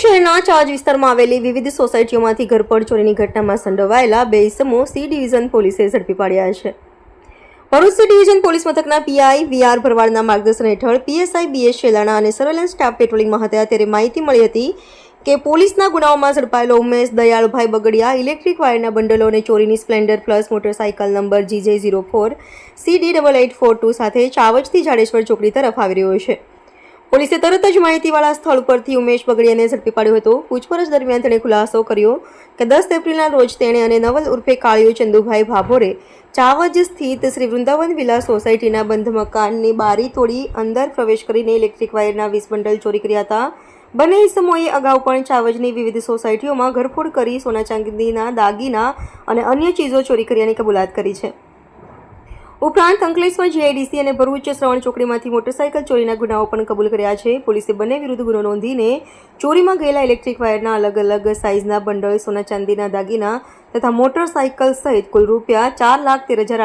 શહેરના ચાર્જ વિસ્તારમાં આવેલી વિવિધ સોસાયટીઓમાંથી ઘરપડ ચોરીની ઘટનામાં સંડોવાયેલા બે ઇસમો સી ડિવિઝન પોલીસે ઝડપી પાડ્યા છે. ભરૂચ સી ડિવિઝન પોલીસ મથકના પીઆઈ વીઆર ભરવાડના માર્ગદર્શન હેઠળ પીએસઆઈ બીએસ શેલાણા અને સર્વેલન્સ સ્ટાફ પેટ્રોલિંગમાં હતા ત્યારે માહિતી મળી હતી કે પોલીસના ગુનાઓમાં ઝડપાયેલો ઉમેશ દયાળભાઈ બગડિયા, ઇલેક્ટ્રિક વાયરના બંડલો અને ચોરીની splendor plus motorcycle number GJ zero four, C D double eight four two સાથે ચાવજથી જાડેશ્વર ચોકડી તરફ આવી રહ્યો છે. પોલીસે તરત જ માહિતીવાળા સ્થળ પરથી ઉમેશ બગડિયાને ઝડપી પાડ્યો હતો. પૂછપરછ દરમિયાન તેણે ખુલાસો કર્યો કે દસ એપ્રિલના રોજ તેણે અને નવલ ઉર્ફે કાળિયો ચંદુભાઈ ભાભોરે ચાવજ સ્થિત શ્રી વૃંદાવન વિલા સોસાયટીના બંધ મકાનની બારી તોડી અંદર પ્રવેશ કરીને ઇલેક્ટ્રિક વાયરના વીસ બંડલ ચોરી કર્યા હતા. બંને ઇસમોએ અગાઉ પણ ચાવજની વિવિધ સોસાયટીઓમાં ઘરફોડ કરી સોના ચાંદીના દાગીના અને અન્ય ચીજો ચોરી કર્યાની કબૂલાત કરી છે. ઉપરાંત અંકલેશ્વર, જીઆઈડીસી અને ભરૂચ શ્રવણ ચોકડીમાંથી મોટરસાયકલ ચોરીના ગુનાઓ પણ કબૂલ કર્યા છે. પોલીસે બંને વિરુદ્ધ ગુનો નોંધીને ચોરીમાં ગયેલા ઇલેક્ટ્રિક વાયરના અલગ અલગ સાઇઝના બંડલ, સોના ચાંદીના દાગીના તથા મોટરસાયકલ સહિત કુલ રૂપિયા ચાર લાખ તેર હજાર